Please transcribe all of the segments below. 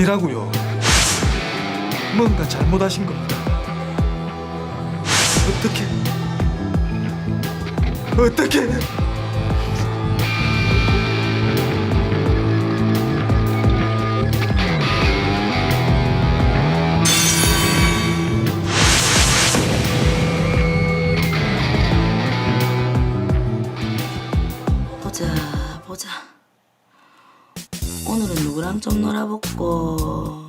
아니라고요. 뭔가 잘못하신 겁니다. 어떻게? 어떻게? 보자 보자 누구랑 좀 놀아볼꼬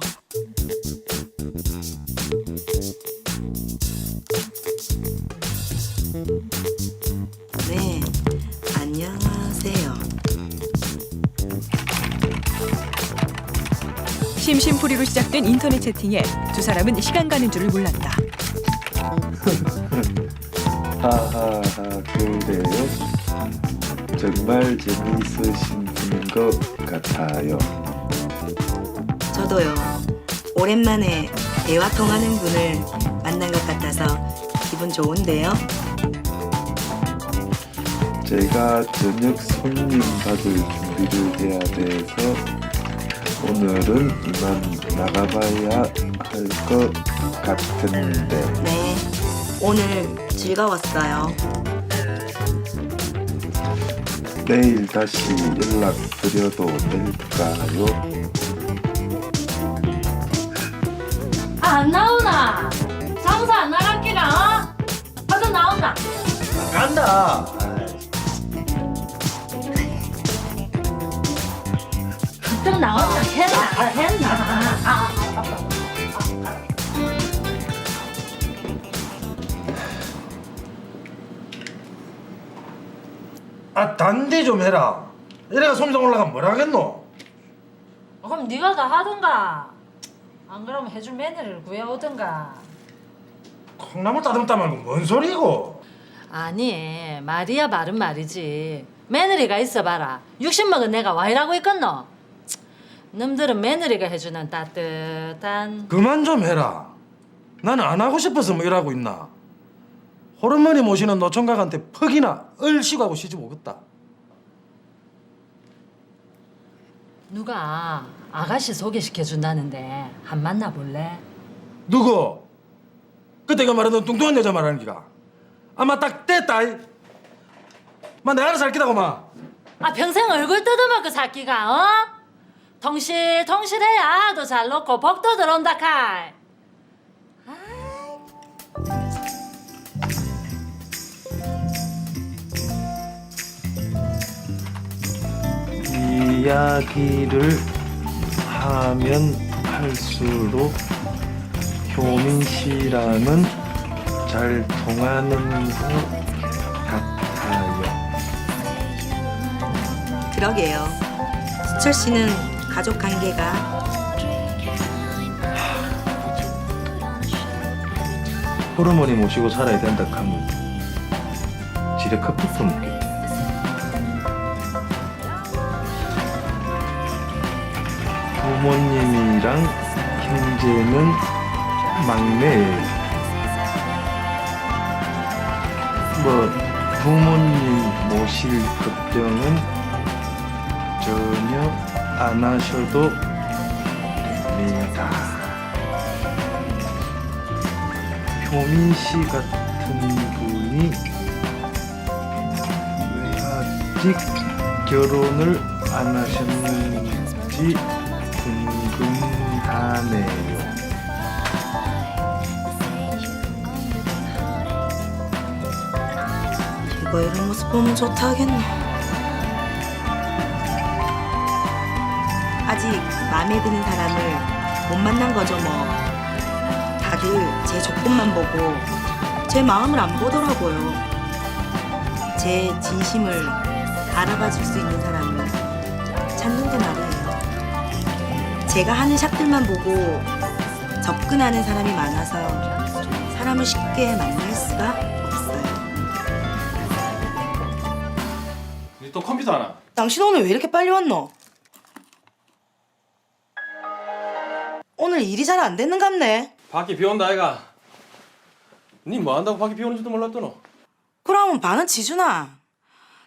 네 안녕하세요 심심풀이로 시작된 인터넷 채팅에 두 사람은 시간 가는 줄을 몰랐다. 하하하 그래요? 정말 재미있으신 분인 것 같아요. 저도요. 오랜만에 대화 통하는 분을 만난 것 같아서 기분 좋은데요. 제가 저녁 손님 받을 준비를 해야 돼서 오늘은 이만 나가봐야 할 것 같은데. 네. 오늘 즐거웠어요. 내일 다시 연락드려도 될까요? 안 나오나? 장사 안 나갔기라, 어? 아도 나온다. 간다. 좀 나온다. 했나? 했나? 아, 아 단디 좀 해라. 이래가 솜상 올라가면 뭐라 하겠노? 아, 그럼 네가 다 하든가. 안 그러면 해줄 며느리를 구해오든가. 콩나물 따듬다 말고 뭔 소리고? 아니, 말이야 말은 말이지. 며느리가 있어봐라. 60 먹은 내가 와이라고 있겠노? 놈들은 며느리가 해주는 따뜻한 그만 좀 해라. 나는 안 하고 싶어서 뭐 일하고 있나. 호르몬이 모시는 노총각한테 퍽이나 얼씨구 하고 시집 오겠다. 누가 아가씨 소개시켜 준다는데 한 만나 볼래? 누구? 그때 그 말하던 뚱뚱한 여자 말하는 기가. 아마 딱 됐다. 이. 마 내가 알아서 할기다고 마. 아 평생 얼굴 뜯어먹고 살기가 어? 덩실덩실해야 도 잘 놓고 복도 들어온다 칼. 이야기를 하면 할수록 효민 씨랑은 잘 통하는 것 같아요. 그러게요 수철 씨는 가족 관계가 호르몬이 모시고 살아야 된다 하면 지레 커피도 먹겠 부모님이랑 형제는 막내예요. 뭐 부모님 모실 걱정은 전혀 안 하셔도 됩니다. 효민 씨 같은 분이 왜 아직 결혼을 안 하셨는지 궁금하네요. 이거 이런 모습 보면 좋다 하겠노 아직 마음에 드는 사람을 못 만난 거죠 뭐. 다들 제 조건만 보고 제 마음을 안 보더라고요. 제 진심을 알아봐 줄 수 있는 사람을 찾는 게 말이에요 제가 하는 샵들만 보고 접근하는 사람이 많아서 사람을 쉽게 만날 수가 없어요 또 컴퓨터 하나. 당신 오늘 왜 이렇게 빨리 왔노? 오늘 일이 잘안 됐는갑네. 밖에 비 온다 아이가. 니 뭐 한다고 밖에 비 오는지도 몰랐더노. 그러면 반은 지주나.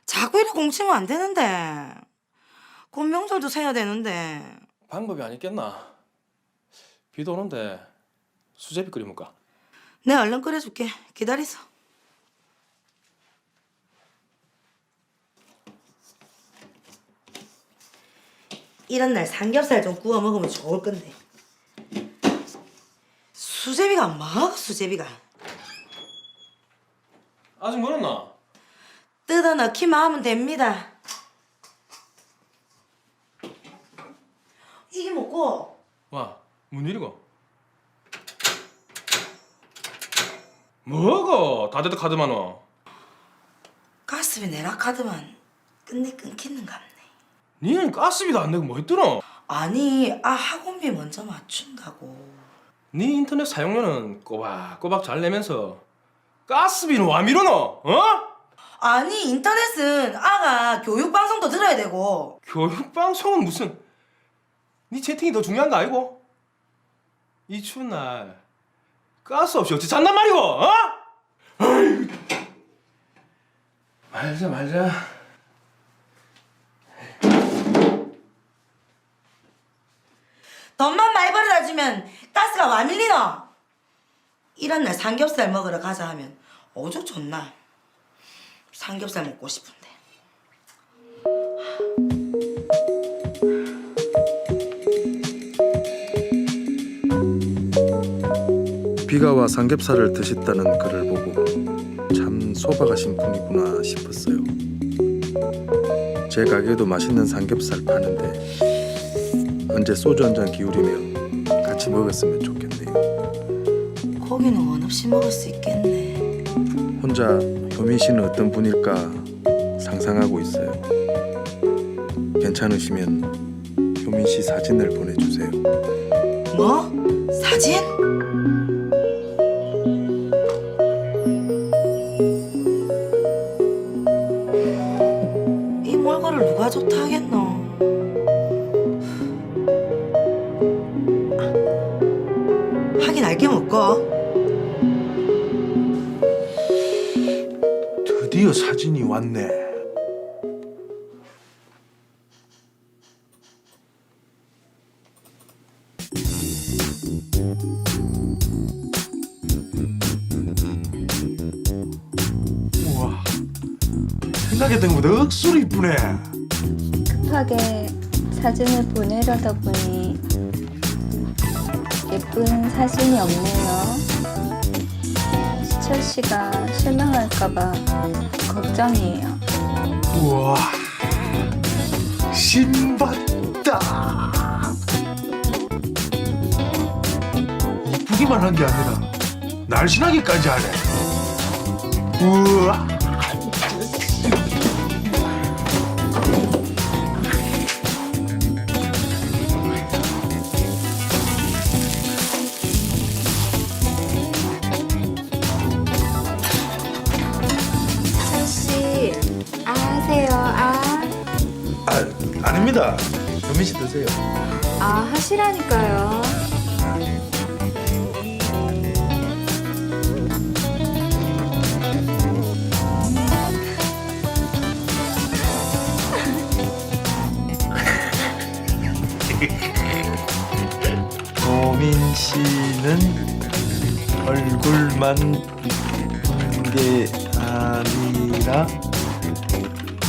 자꾸 이래 공치면 안 되는데. 곧 명절도 세야 되는데. 방법이 아니겠나. 비도 오는데 수제비 끓여먹까? 내 얼른 끓여줄게. 기다리소. 이런 날 삼겹살 좀 구워 먹으면 좋을 건데. 수제비가 뭐하고 수제비가. 아직 멀었나? 뜯어 넣기만 하면 됩니다. 이게 뭐고? 와, 뭔 일이고? 뭐고? 다 됐다 카드만어. 가스비 내라 카드만 끝내 끊기는갑네. 니는 가스비도 안 내고 뭐 했더노? 아니, 아 학원비 먼저 맞춘다고. 네 인터넷 사용료는 꼬박꼬박 잘 내면서 가스비는 와 미루노? 어? 아니 인터넷은 아가 교육 방송도 들어야 되고 교육 방송은 무슨? 네 채팅이 더 중요한 거 아니고? 이 추운 날 가스 없이 어찌 잔단 말이고? 어? 말자 말자. 돈만 많이 벌어다 주면 가스가 와 밀리노? 이런 날 삼겹살 먹으러 가자 하면 어저 좋나? 삼겹살 먹고 싶은데. 비가 와 삼겹살을 드셨다는 글을 보고 참 소박하신 분이구나 싶었어요. 제 가게도 맛있는 삼겹살 파는데 언제 소주 한 잔 기울이며 같이 먹었으면 좋겠네요. 고기는 원 없이 먹을 수 있겠네. 혼자 효민 씨는 어떤 분일까 상상하고 있어요. 괜찮으시면 효민 씨 사진을 보내주세요. 뭐? 사진? 알게 먹고 드디어 사진이 왔네. 우와, 생각했던 것보다 억수로 이쁘네. 급하게 사진을 보내려다 보니 예쁜 사진이 없네요. 수철 씨가 실망할까봐 걱정이에요. 우와, 신봤다. 이쁘기만 한 게 아니라 날씬하기까지 하네. 우와. 아, 아닙니다. 현민 씨 드세요. 아 하시라니까요. 도민 씨는 얼굴만 이쁜 게 아니라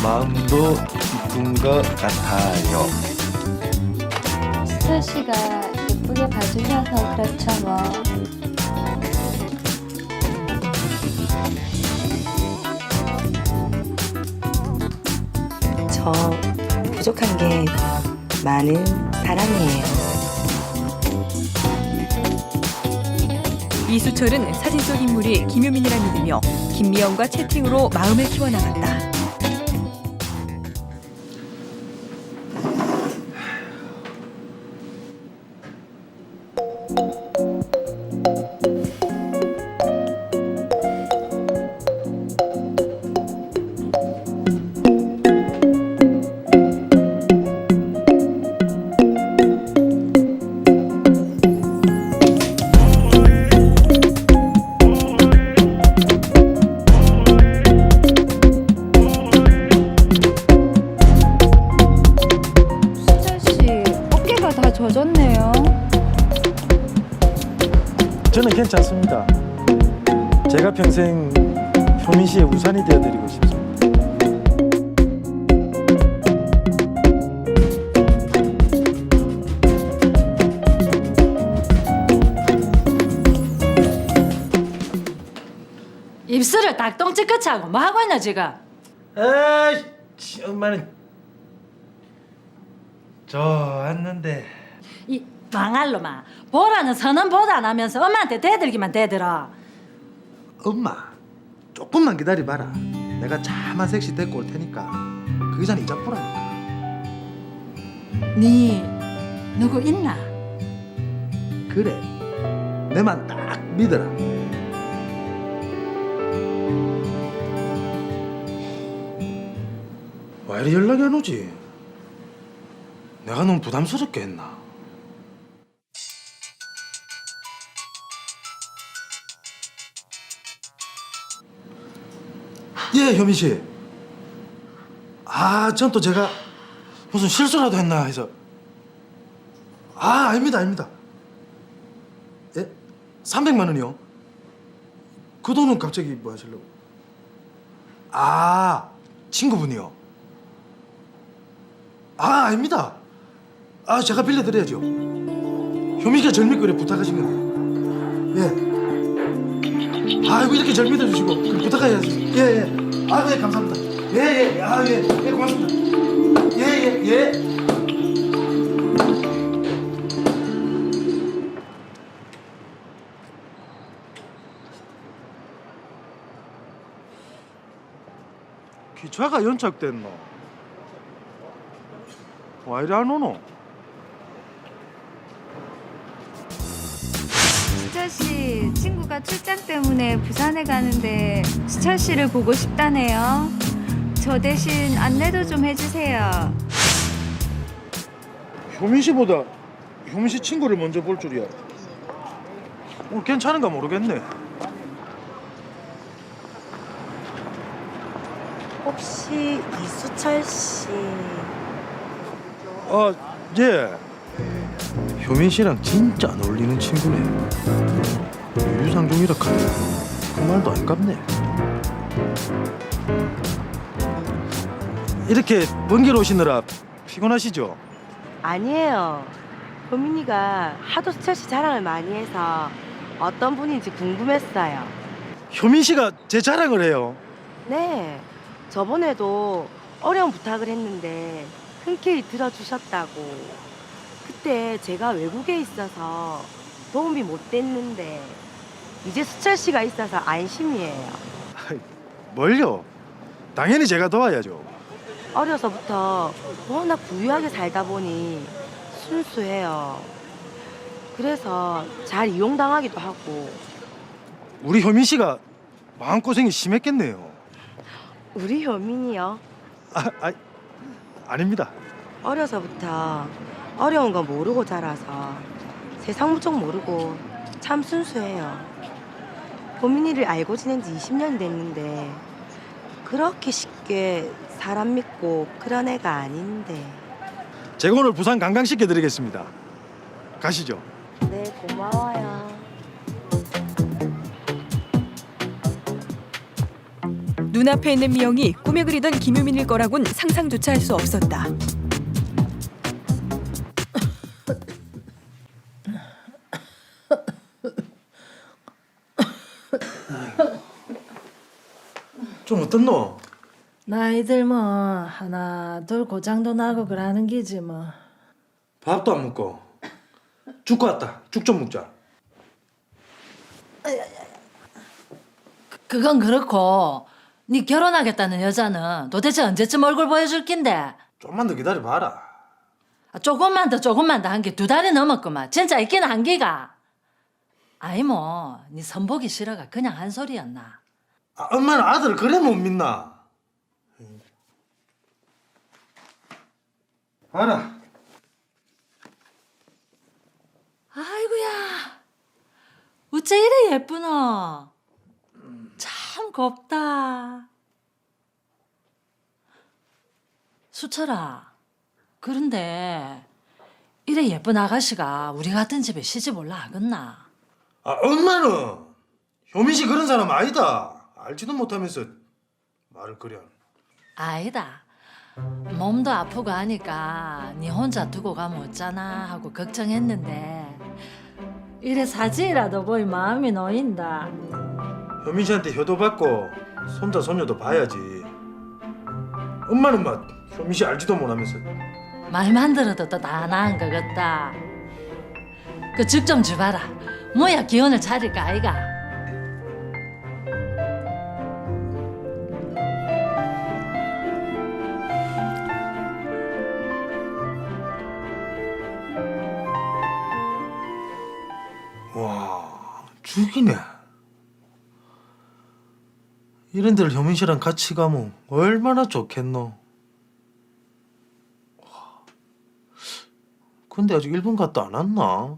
마음도 이쁜 것 같아요. 수철 씨가 예쁘게 봐주셔서 그렇죠 뭐. 저 부족한 게 많은 사람이에요. 이수철은 사진 속 인물이 김효민이라 믿으며 김미영과 채팅으로 마음을 키워나갔다. 하고 뭐 하고 있나 지금? 에이, 엄마는 좋았는데. 이 망할 놈아 보라는 선언 보도 안 하면서 엄마한테 대들기만 대들어 엄마, 조금만 기다려봐라. 내가 자만 섹시 데리고 올 테니까 그게 전에 이자꾸라니까. 니 누구 있나? 그래, 내만 딱 믿어라. 왜 이리 연락이 안 오지? 내가 너무 부담스럽게 했나? 예, 효민 씨. 아, 전 또 제가 무슨 실수라도 했나 해서. 아, 아닙니다, 아닙니다. 예? 300만 원이요? 그 돈은 갑자기 뭐 하시려고? 아, 친구분이요? 아, 아닙니다. 아, 제가 빌려드려야죠. 효미가 절미거리 부탁하신 건데. 예. 아이고, 이렇게 절 믿어주시고, 그럼 부탁해야지. 예, 예. 아, 네, 감사합니다. 예, 예. 아, 예. 예, 고맙습니다. 예, 예, 예. 기차가 연착됐노. 와 이리 안 오노? 수철 씨, 친구가 출장 때문에 부산에 가는데 수철 씨를 보고 싶다네요. 저 대신 안내도 좀 해주세요. 효민 씨보다 효민 씨 친구를 먼저 볼 줄이야. 오늘 괜찮은가 모르겠네. 혹시 이수철 씨 아 예. 효민 씨랑 진짜 안 어울리는 친구네. 유상종이라 카네. 그 말도 안 갚네. 이렇게 먼 길 오시느라 피곤하시죠? 아니에요. 효민이가 하도 수철 씨 자랑을 많이 해서 어떤 분인지 궁금했어요. 효민 씨가 제 자랑을 해요. 네. 저번에도 어려운 부탁을 했는데 흔쾌히 들어주셨다고. 그때 제가 외국에 있어서 도움이 못 됐는데 이제 수철 씨가 있어서 안심이에요. 뭘요? 당연히 제가 도와야죠. 어려서부터 워낙 부유하게 살다 보니 순수해요. 그래서 잘 이용당하기도 하고 우리 효민 씨가 마음고생이 심했겠네요. 우리 효민이요. 아, 아 아닙니다. 어려서부터 어려운 거 모르고 자라서 세상 무척 모르고 참 순수해요. 보민이를 알고 지낸 지 20년 됐는데 그렇게 쉽게 사람 믿고 그런 애가 아닌데. 제가 오늘 부산 관광시켜 드리겠습니다. 가시죠. 눈앞에 있는 미영이 꿈에 그리던 김유민일 거라곤 상상조차 할 수 없었다. 좀 어떻노? 나이들 뭐 하나 둘 고장도 나고 그러는 기지 뭐 밥도 안 먹고 죽 왔다. 죽 좀 먹자. 그건 그렇고 네 결혼하겠다는 여자는 도대체 언제쯤 얼굴 보여줄 낀데 좀만 더 기다려 봐라. 아, 조금만 더 조금만 더 한 게 두 달이 넘었구만 진짜 있긴 한 기가 아이 뭐 네 선보기 싫어가 그냥 한 소리였나 아, 엄마는 아들을 그래 못 믿나? 봐라. 아이고야 어째 이래 예쁘노 참 곱다 수철아 그런데 이래 예쁜 아가씨가 우리 같은 집에 시집 올라 하겠나 아 엄마는 효민 씨 그런 사람 아니다. 알지도 못하면서 말을 그려. 아니다. 몸도 아프고 하니까 니 혼자 두고 가면 어쩌나 하고 걱정했는데 이래 사진이라도 보이 마음이 놓인다. 효민 씨한테 효도 받고 손자 손녀도 봐야지. 엄마는 막 효민 씨 알지도 못하면서 말만 들어도 또다 나은 것 같다. 그 죽 좀 주봐라. 뭐야 기운을 차릴까 아이가. 와 죽이네. 이런 데를 효민 씨랑 같이 가면 얼마나 좋겠노. 와. 근데 아직 일본 갔다 안 왔나?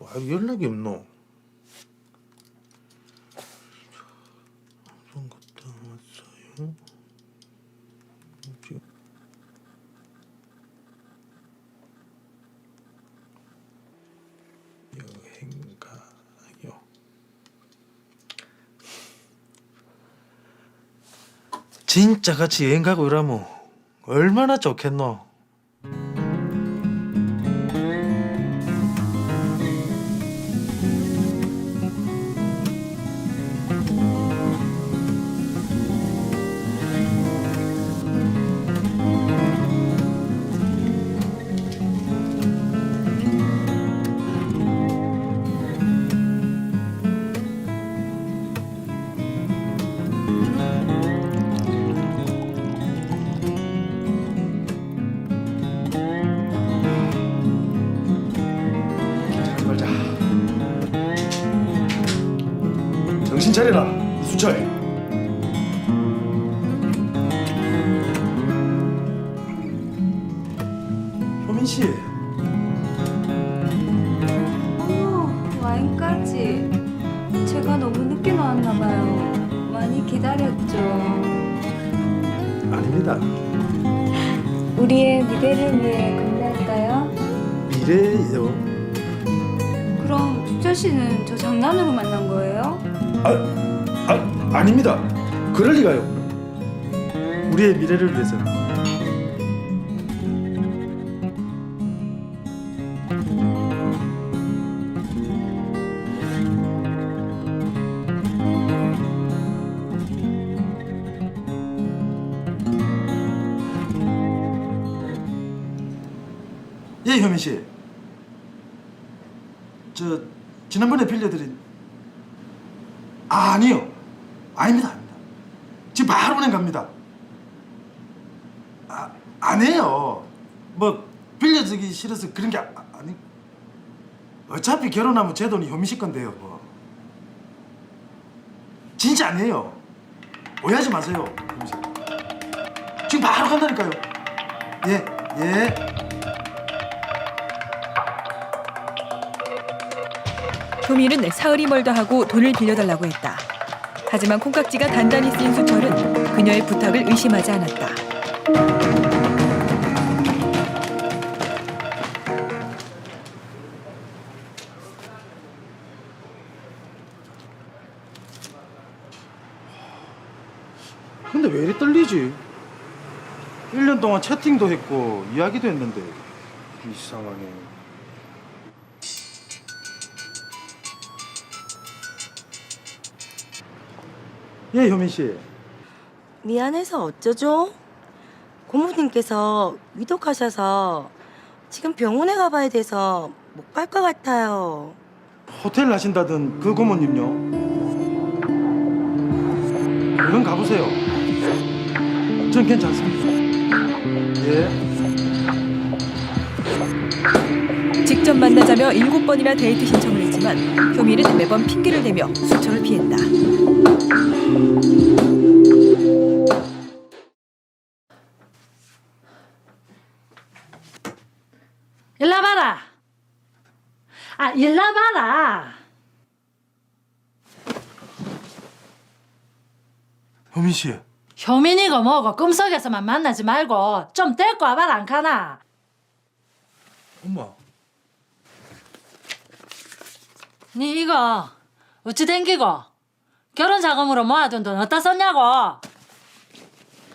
와 연락이 없노. 일본 갔다 왔어요. 지금- 여행 가요. 진짜 같이 여행 가고 이러면 얼마나 좋겠노. 이수철. 효민 씨, 어머, 와인까지. 제가 너무 늦게 나왔나 봐요. 많이 기다렸죠. 아닙니다. 우리의 미래를 위해 건배할까요? 미래요. 그럼 수철 씨는 저 장난으로 만난 거예요? 아, 아닙니다. 그럴 리가요. 우리의 미래를 위해서. 예, 효민 씨. 저 지난번에 빌려드린 아, 아니요. 아닙니다, 아닙니다. 지금 바로 은행 갑니다. 아, 안 해요. 뭐 빌려주기 싫어서 그런 게 아, 아니. 어차피 결혼하면 제 돈이 효민 씨 건데요, 뭐. 진짜 안 해요. 오해하지 마세요, 효민 씨. 지금 바로 간다니까요. 예, 예. 효민은 사흘이 멀다 하고 돈을 빌려달라고 했다. 하지만 콩깍지가 단단히 쓰인 수철은 그녀의 부탁을 의심하지 않았다. 근데 왜 이리 떨리지? 1년 동안 채팅도 했고 이야기도 했는데 이상하네. 예, 효민 씨. 미안해서 어쩌죠? 고모님께서 위독하셔서 지금 병원에 가봐야 돼서 못 갈 것 같아요. 호텔 하신다던 그 고모님요. 얼른 가보세요. 전 괜찮습니다. 예. 직접 만나자며 일곱 번이나 데이트 신청을 했 지만 효민은 매번 핑계를 대며 수철을 피했다. 일나 봐라. 아 일나 봐라. 효민 씨. 효민이고 뭐고 꿈속에서만 만나지 말고 좀 데리고 와봐라 안 가나. 엄마. 니 이거 어찌 댕기고 결혼 자금으로 모아둔 돈 어디다 썼냐고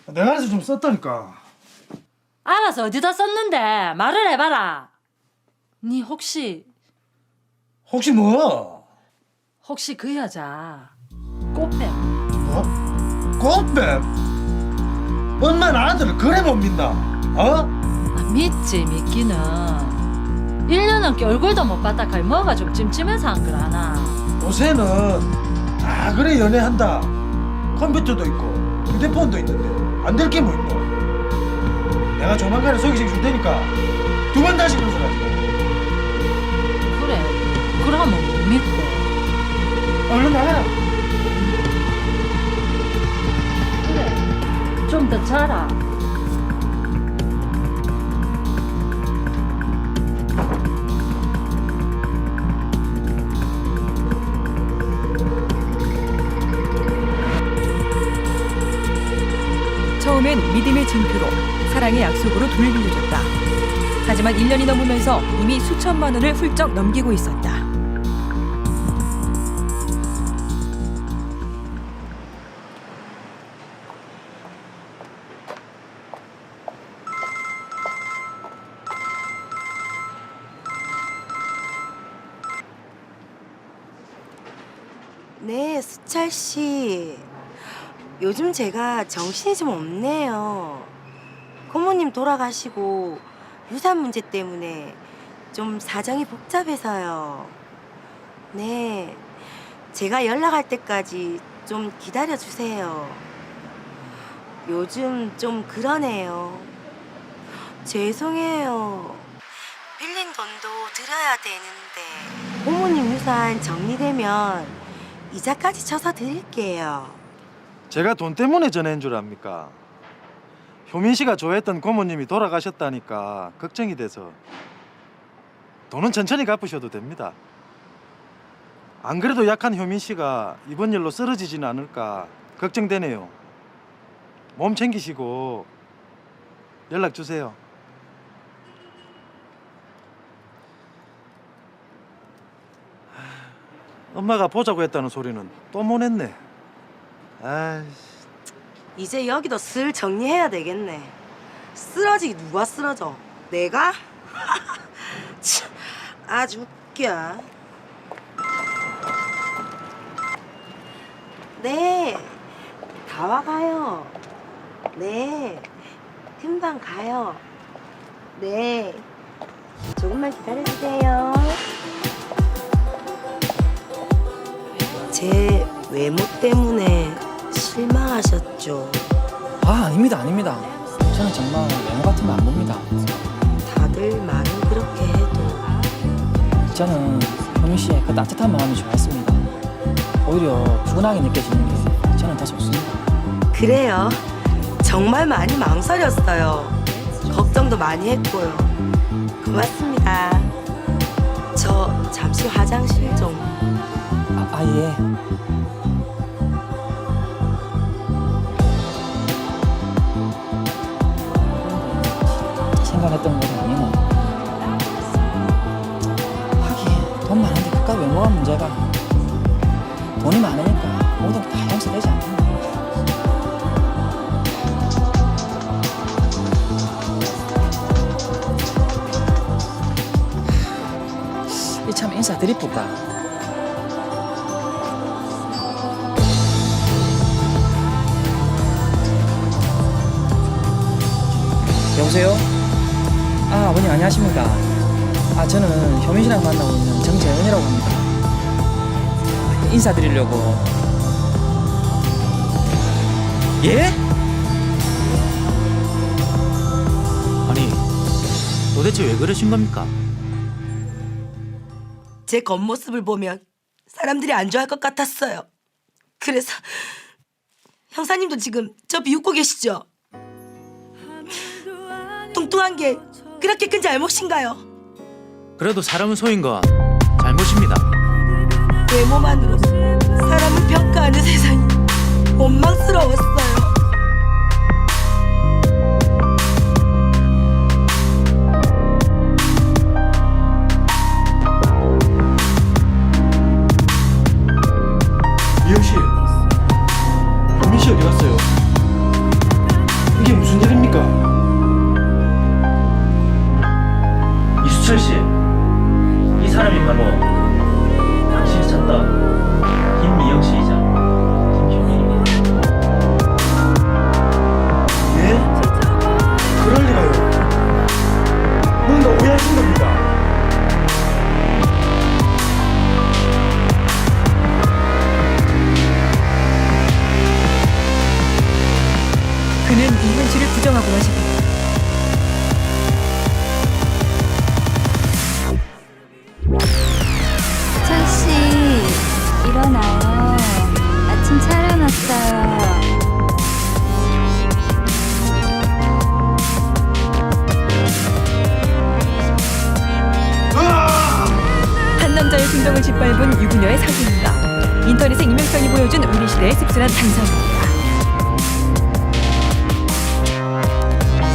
내가 알아서 좀 썼다니까. 알아서 어디다 썼는데 말을 해봐라 니 혹시 혹시 뭐? 혹시 그 여자 꽃뱀 어? 꽃뱀? 엄마는 아들을 그래 못 믿나? 어? 아, 믿지 믿기는 1년 넘게 얼굴도 못 봤다 갈 뭐가 좀 찜찜해서 안 그러나 요새는 다 그래 연애한다. 컴퓨터도 있고 휴대폰도 있는데 안 될 게 뭐 있노? 내가 조만간에 소개팅 줄 테니까 두 번 다시 건설하지 그래 그러면 못 믿고 얼른 나가라. 그래 좀 더 자라 처음엔 믿음의 증표로 사랑의 약속으로 돈을 빌려줬다. 하지만 1년이 넘으면서 이미 수천만 원을 훌쩍 넘기고 있었다. 요즘 제가 정신이 좀 없네요. 고모님 돌아가시고 유산 문제 때문에 좀 사정이 복잡해서요. 네. 제가 연락할 때까지 좀 기다려 주세요. 요즘 좀 그러네요. 죄송해요. 빌린 돈도 드려야 되는데. 고모님 유산 정리되면 이자까지 쳐서 드릴게요. 제가 돈 때문에 전화한 줄 압니까? 효민 씨가 좋아했던 고모님이 돌아가셨다니까 걱정이 돼서 돈은 천천히 갚으셔도 됩니다. 안 그래도 약한 효민 씨가 이번 일로 쓰러지지는 않을까 걱정되네요. 몸 챙기시고 연락 주세요. 엄마가 보자고 했다는 소리는 또 못했네. 아이씨. 이제 여기도 슬 정리해야 되겠네. 쓰러지기 누가 쓰러져? 내가? 참, 아주 웃겨. 네, 다 와가요. 네, 금방 가요. 네, 조금만 기다려주세요. 제 외모 때문에 실망하셨죠? 아 아닙니다 아닙니다 저는 정말 외모 같은 거 안 봅니다 다들 말은 그렇게 해도 저는 효민 씨의 그 따뜻한 마음이 좋았습니다 오히려 푸근하게 느껴지는 게 저는 더 좋습니다 그래요. 정말 많이 망설였어요. 걱정도 많이 했고요. 고맙습니다. 저 잠시 화장실 좀. 아, 아 예. 생각했던 것은 아니고 하긴 돈 많은데 그깟 외모가 문제가. 돈이 많으니까 모든 게다 용서되지 않겠나 이 참 인사 드리프까? 여보세요? 아 아버님 안녕하십니까 아 저는 효민 씨랑 만나고 있는 정재현이라고 합니다 인사드리려고 예? 아니 도대체 왜 그러신 겁니까? 제 겉모습을 보면 사람들이 안 좋아할 것 같았어요. 그래서 형사님도 지금 저 비웃고 계시죠? 뚱뚱한 게 그렇게 큰 잘못인가요? 그래도 사람은 소인 건 잘못입니다. 외모만으로 사람을 평가하는 세상이 원망스러웠어요.